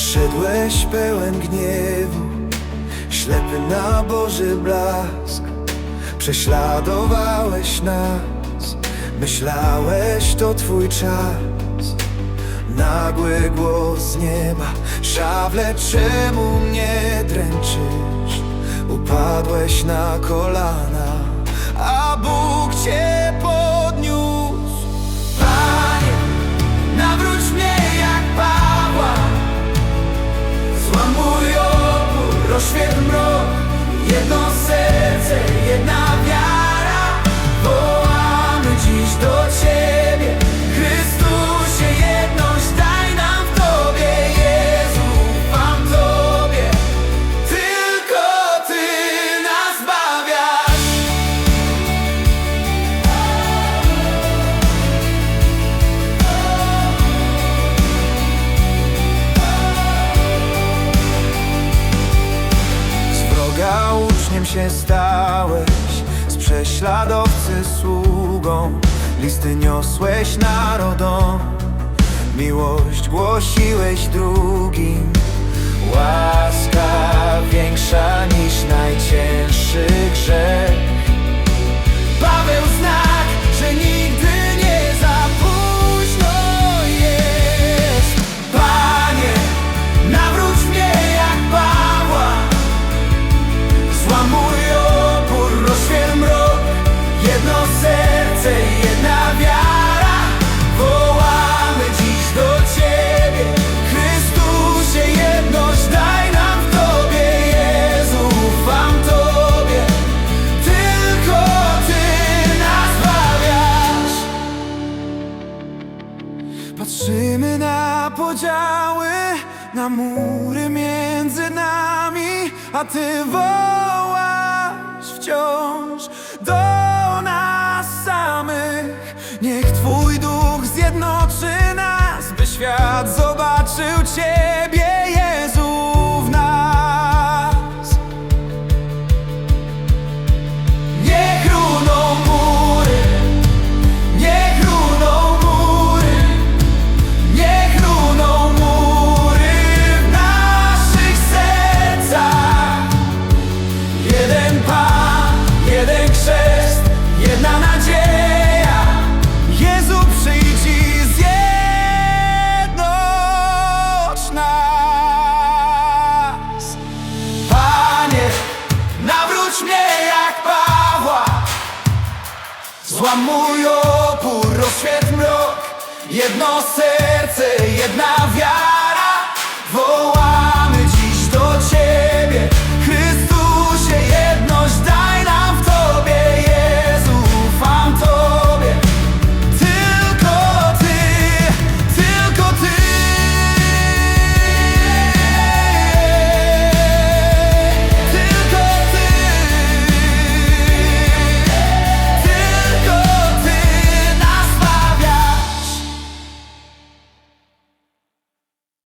Szedłeś pełen gniewu Ślepy na Boży blask Prześladowałeś nas Myślałeś to twój czas Nagły głos z nieba Szawle, czemu mnie dręczysz? Upadłeś na kolana A Bóg cię Jedno uczniem się stałeś? Z prześladowcy sługą. Listy niosłeś narodom. Miłość głosiłeś drugim na podziały, na mury między nami, a Ty wołasz wciąż do nas samych. Niech Twój duch zjednoczy nas, by świat zobaczył Ciebie, Złamuj opór, rozświet mrok. Jedno serce, jedna wiara